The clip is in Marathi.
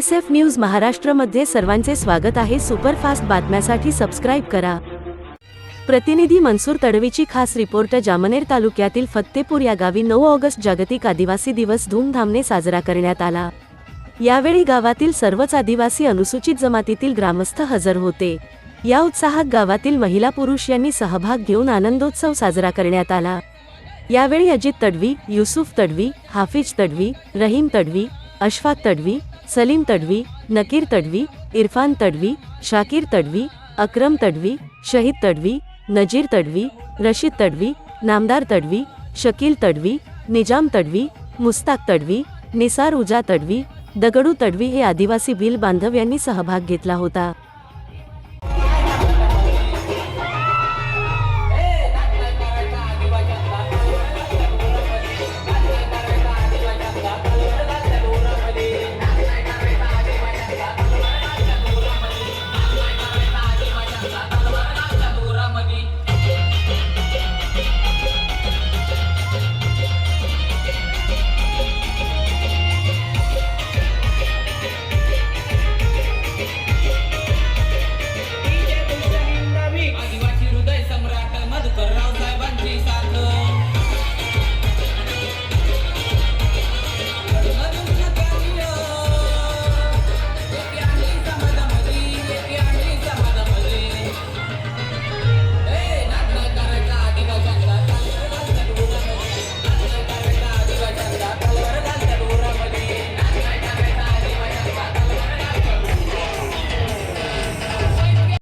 एस एफ न्यूज महाराष्ट्रमध्ये सर्वांचे स्वागत आहे. सुपरफास्ट बातम्यासाठी सबस्क्राईब करा. प्रतिनिधी मनसूर तडवीची खास रिपोर्ट जामनेर तालुक्यातील फत्तेपूर या गावी नऊ ऑगस्ट जागतिक आदिवासी दिवस धूमधामने साजरा करण्यात आला. यावेळी गावातील सर्वच आदिवासी अनुसूचित जमातीतील ग्रामस्थ हजर होते. या उत्साहात गावातील महिला पुरुष यांनी सहभाग घेऊन आनंदोत्सव साजरा करण्यात आला. यावेळी अजित तडवी युसुफ तडवी हाफिज तडवी रहीम तडवी अशफाक तडवी सलीम तडवी नकीर तडवी इरफान तडवी शाकीर तडवी अक्रम तडवी शहीद तडवी नजीर तडवी रशीद तडवी नामदार तडवी शकील तडवी निजाम तडवी मुस्ताक तडवी निसार उजा तडवी दगडू तडवी हे आदिवासी बिल बांधव यांनी सहभाग घेतला होता.